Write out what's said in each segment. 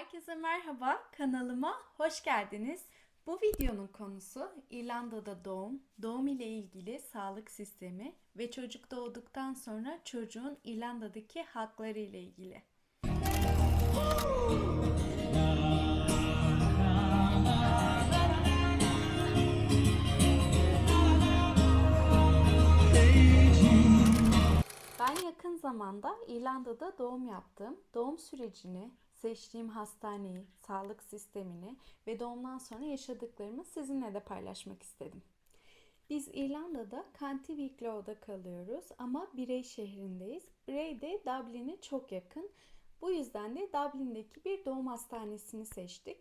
Herkese merhaba, kanalıma hoş geldiniz. Bu videonun konusu İrlanda'da doğum, doğum ile ilgili sağlık sistemi ve çocuk doğduktan sonra çocuğun İrlanda'daki hakları ile ilgili. Ben yakın zamanda İrlanda'da doğum yaptım. Doğum sürecini, seçtiğim hastaneyi, sağlık sistemini ve doğumdan sonra yaşadıklarımı sizinle de paylaşmak istedim. Biz İrlanda'da County Wicklow'da kalıyoruz ama Bray şehrindeyiz. Bray de Dublin'e çok yakın. Bu yüzden de Dublin'deki bir doğum hastanesini seçtik.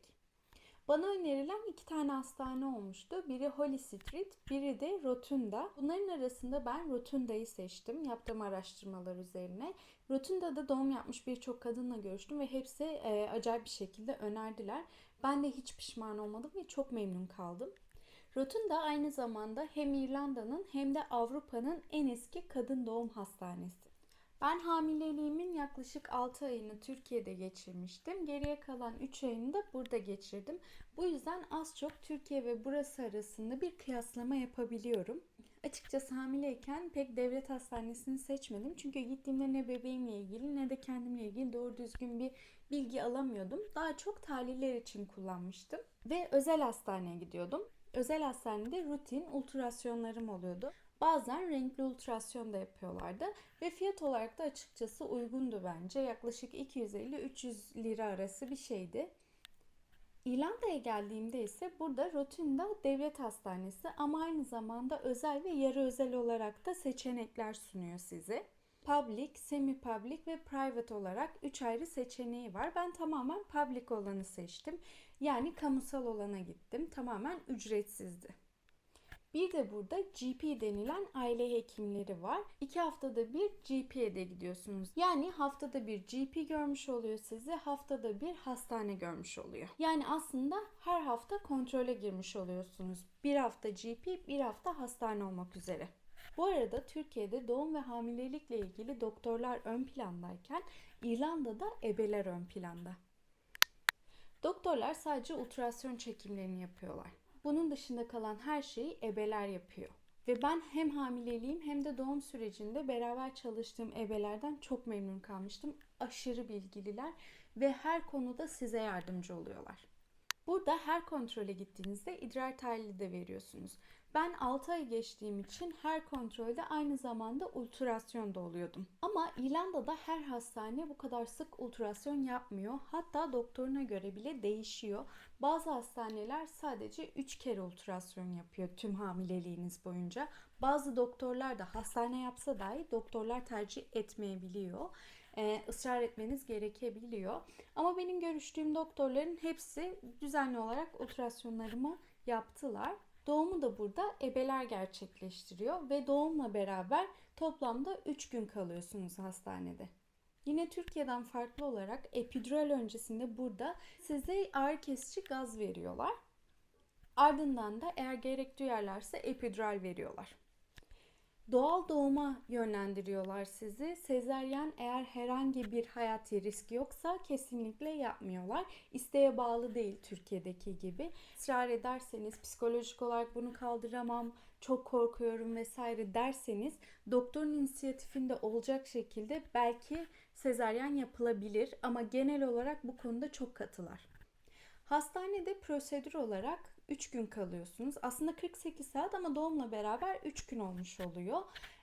Bana önerilen iki tane hastane olmuştu. Biri Holly Street, biri de Rotunda. Bunların arasında ben Rotunda'yı seçtim yaptığım araştırmalar üzerine. Rotunda'da doğum yapmış birçok kadınla görüştüm ve hepsi e, acayip bir şekilde önerdiler. Ben de hiç pişman olmadım ve çok memnun kaldım. Rotunda aynı zamanda hem İrlanda'nın hem de Avrupa'nın en eski kadın doğum hastanesi. Ben hamileliğimin yaklaşık 6 ayını Türkiye'de geçirmiştim. Geriye kalan 3 ayını da burada geçirdim. Bu yüzden az çok Türkiye ve burası arasında bir kıyaslama yapabiliyorum. Açıkçası hamileyken pek devlet hastanesini seçmedim. Çünkü gittiğimde ne bebeğimle ilgili ne de kendimle ilgili doğru düzgün bir bilgi alamıyordum. Daha çok tahliller için kullanmıştım. Ve özel hastaneye gidiyordum. Özel hastanede rutin ultrasyonlarım oluyordu. Bazen renkli ultrasyon da yapıyorlardı ve fiyat olarak da açıkçası uygundu bence. Yaklaşık 250-300 lira arası bir şeydi. İrlanda'ya geldiğimde ise burada Rotunda Devlet Hastanesi ama aynı zamanda özel ve yarı özel olarak da seçenekler sunuyor size. Public, semi-public ve private olarak 3 ayrı seçeneği var. Ben tamamen public olanı seçtim. Yani kamusal olana gittim. Tamamen ücretsizdi. Bir de burada GP denilen aile hekimleri var. İki haftada bir GP'ye de gidiyorsunuz. Yani haftada bir GP görmüş oluyor sizi, haftada bir hastane görmüş oluyor. Yani aslında her hafta kontrole girmiş oluyorsunuz. Bir hafta GP, bir hafta hastane olmak üzere. Bu arada Türkiye'de doğum ve hamilelikle ilgili doktorlar ön plandayken İrlanda'da ebeler ön planda. Doktorlar sadece ultrasyon çekimlerini yapıyorlar. Bunun dışında kalan her şeyi ebeler yapıyor. Ve ben hem hamileliğim hem de doğum sürecinde beraber çalıştığım ebelerden çok memnun kalmıştım. Aşırı bilgililer ve her konuda size yardımcı oluyorlar. Burada her kontrole gittiğinizde idrar tahlili de veriyorsunuz. Ben 6 ay geçtiğim için her kontrolde aynı zamanda ultrasyon da oluyordum. Ama İrlanda'da her hastane bu kadar sık ultrasyon yapmıyor. Hatta doktoruna göre bile değişiyor. Bazı hastaneler sadece 3 kere ultrasyon yapıyor tüm hamileliğiniz boyunca. Bazı doktorlar da hastane yapsa dahi doktorlar tercih etmeyebiliyor e, ısrar etmeniz gerekebiliyor. Ama benim görüştüğüm doktorların hepsi düzenli olarak ultrasyonlarımı yaptılar. Doğumu da burada ebeler gerçekleştiriyor ve doğumla beraber toplamda 3 gün kalıyorsunuz hastanede. Yine Türkiye'den farklı olarak epidural öncesinde burada size ağrı kesici gaz veriyorlar. Ardından da eğer gerek duyarlarsa epidural veriyorlar. Doğal doğuma yönlendiriyorlar sizi. Sezeryen eğer herhangi bir hayati risk yoksa kesinlikle yapmıyorlar. İsteğe bağlı değil Türkiye'deki gibi. Israr ederseniz psikolojik olarak bunu kaldıramam, çok korkuyorum vesaire derseniz doktorun inisiyatifinde olacak şekilde belki sezeryen yapılabilir ama genel olarak bu konuda çok katılar. Hastanede prosedür olarak 3 gün kalıyorsunuz. Aslında 48 saat ama doğumla beraber 3 gün olmuş oluyor.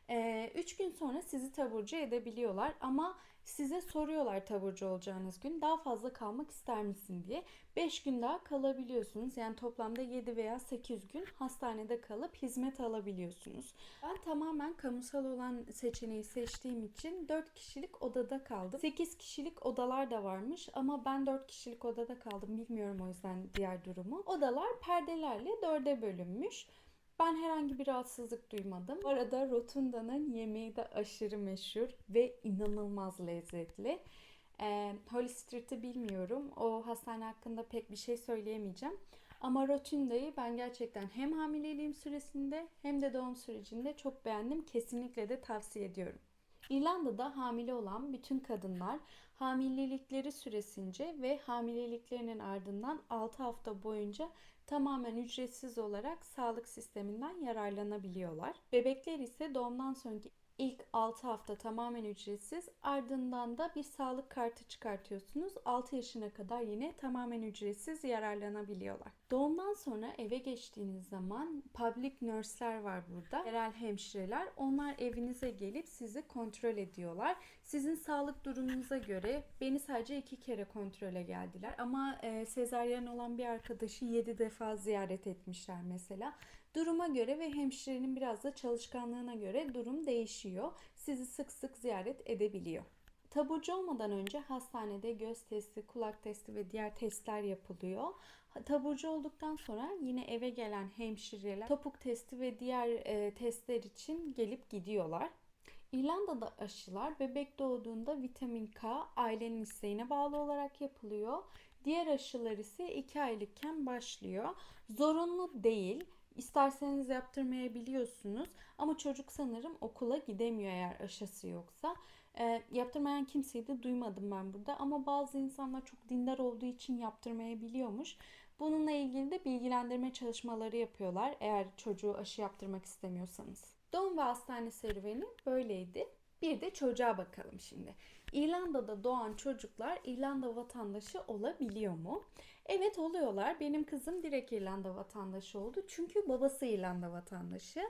3 ee, gün sonra sizi taburcu edebiliyorlar ama size soruyorlar taburcu olacağınız gün daha fazla kalmak ister misin diye. 5 gün daha kalabiliyorsunuz. Yani toplamda 7 veya 8 gün hastanede kalıp hizmet alabiliyorsunuz. Ben tamamen kamusal olan seçeneği seçtiğim için 4 kişilik odada kaldım. 8 kişilik odalar da varmış ama ben 4 kişilik odada kaldım. Bilmiyorum o yüzden diğer durumu. Odalar perdelerle 4'e bölünmüş. Ben herhangi bir rahatsızlık duymadım. Bu arada Rotunda'nın yemeği de aşırı meşhur ve inanılmaz lezzetli. Ee, Holly Street'i bilmiyorum. O hastane hakkında pek bir şey söyleyemeyeceğim. Ama Rotunda'yı ben gerçekten hem hamileliğim süresinde hem de doğum sürecinde çok beğendim. Kesinlikle de tavsiye ediyorum. İrlanda'da hamile olan bütün kadınlar hamilelikleri süresince ve hamileliklerinin ardından 6 hafta boyunca tamamen ücretsiz olarak sağlık sisteminden yararlanabiliyorlar. Bebekler ise doğumdan sonraki ilk 6 hafta tamamen ücretsiz ardından da bir sağlık kartı çıkartıyorsunuz. 6 yaşına kadar yine tamamen ücretsiz yararlanabiliyorlar. Doğumdan sonra eve geçtiğiniz zaman public nurse'ler var burada. Yerel hemşireler. Onlar evinize gelip sizi kontrol ediyorlar. Sizin sağlık durumunuza göre beni sadece iki kere kontrole geldiler. Ama e, sezaryen olan bir arkadaşı 7 defa ziyaret etmişler mesela. Duruma göre ve hemşirenin biraz da çalışkanlığına göre durum değişiyor. Sizi sık sık ziyaret edebiliyor. Taburcu olmadan önce hastanede göz testi, kulak testi ve diğer testler yapılıyor. Taburcu olduktan sonra yine eve gelen hemşireler topuk testi ve diğer e, testler için gelip gidiyorlar. İrlanda'da aşılar bebek doğduğunda vitamin K ailenin isteğine bağlı olarak yapılıyor. Diğer aşılar ise 2 aylıkken başlıyor. Zorunlu değil. İsterseniz yaptırmayabiliyorsunuz ama çocuk sanırım okula gidemiyor eğer aşısı yoksa. E, yaptırmayan kimseyi de duymadım ben burada ama bazı insanlar çok dindar olduğu için yaptırmayabiliyormuş. Bununla ilgili de bilgilendirme çalışmaları yapıyorlar eğer çocuğu aşı yaptırmak istemiyorsanız. Doğum ve hastane serüveni böyleydi. Bir de çocuğa bakalım şimdi. İrlanda'da doğan çocuklar İrlanda vatandaşı olabiliyor mu? Evet oluyorlar. Benim kızım direkt İrlanda vatandaşı oldu. Çünkü babası İrlanda vatandaşı.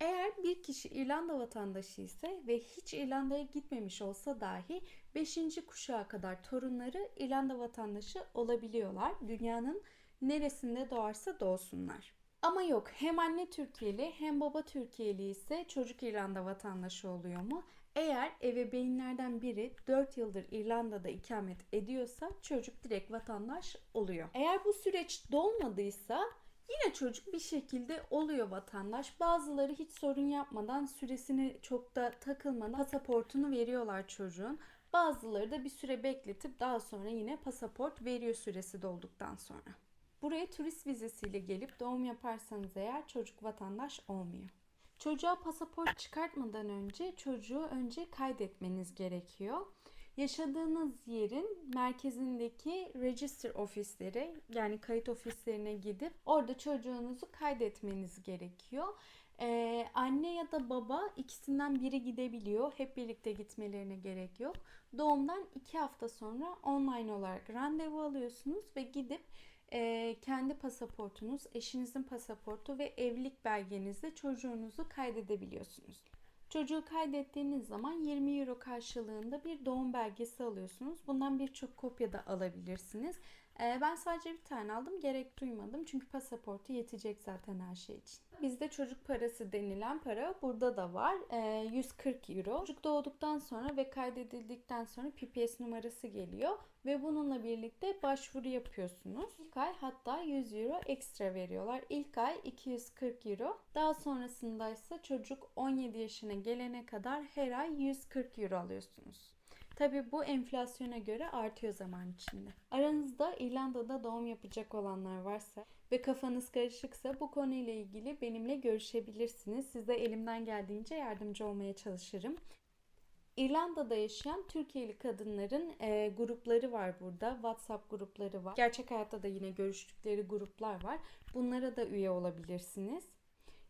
Eğer bir kişi İrlanda vatandaşı ise ve hiç İrlanda'ya gitmemiş olsa dahi 5. kuşağa kadar torunları İrlanda vatandaşı olabiliyorlar. Dünyanın neresinde doğarsa doğsunlar. Ama yok hem anne Türkiye'li hem baba Türkiye'li ise çocuk İrlanda vatandaşı oluyor mu? Eğer ebeveynlerden biri 4 yıldır İrlanda'da ikamet ediyorsa çocuk direkt vatandaş oluyor. Eğer bu süreç dolmadıysa yine çocuk bir şekilde oluyor vatandaş. Bazıları hiç sorun yapmadan süresini çok da takılmadan pasaportunu veriyorlar çocuğun. Bazıları da bir süre bekletip daha sonra yine pasaport veriyor süresi dolduktan sonra. Buraya turist vizesiyle gelip doğum yaparsanız eğer çocuk vatandaş olmuyor. Çocuğa pasaport çıkartmadan önce çocuğu önce kaydetmeniz gerekiyor. Yaşadığınız yerin merkezindeki register ofisleri yani kayıt ofislerine gidip orada çocuğunuzu kaydetmeniz gerekiyor. Ee, anne ya da baba ikisinden biri gidebiliyor. Hep birlikte gitmelerine gerek yok. Doğumdan iki hafta sonra online olarak randevu alıyorsunuz ve gidip e, kendi pasaportunuz, eşinizin pasaportu ve evlilik belgenizle çocuğunuzu kaydedebiliyorsunuz. Çocuğu kaydettiğiniz zaman 20 euro karşılığında bir doğum belgesi alıyorsunuz. Bundan birçok kopya da alabilirsiniz. Ee, ben sadece bir tane aldım. Gerek duymadım. Çünkü pasaportu yetecek zaten her şey için. Bizde çocuk parası denilen para burada da var. Ee, 140 euro. Çocuk doğduktan sonra ve kaydedildikten sonra PPS numarası geliyor. Ve bununla birlikte başvuru yapıyorsunuz. İlk ay hatta 100 euro ekstra veriyorlar. İlk ay 240 euro. Daha sonrasında ise çocuk 17 yaşına gelene kadar her ay 140 euro alıyorsunuz. Tabi bu enflasyona göre artıyor zaman içinde. Aranızda İrlanda'da doğum yapacak olanlar varsa ve kafanız karışıksa bu konuyla ilgili benimle görüşebilirsiniz. Size elimden geldiğince yardımcı olmaya çalışırım. İrlanda'da yaşayan Türkiye'li kadınların e, grupları var burada. WhatsApp grupları var. Gerçek hayatta da yine görüştükleri gruplar var. Bunlara da üye olabilirsiniz.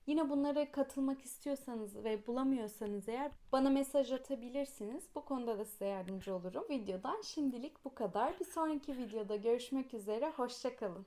Yine bunlara katılmak istiyorsanız ve bulamıyorsanız eğer bana mesaj atabilirsiniz. Bu konuda da size yardımcı olurum. Videodan şimdilik bu kadar. Bir sonraki videoda görüşmek üzere. Hoşçakalın.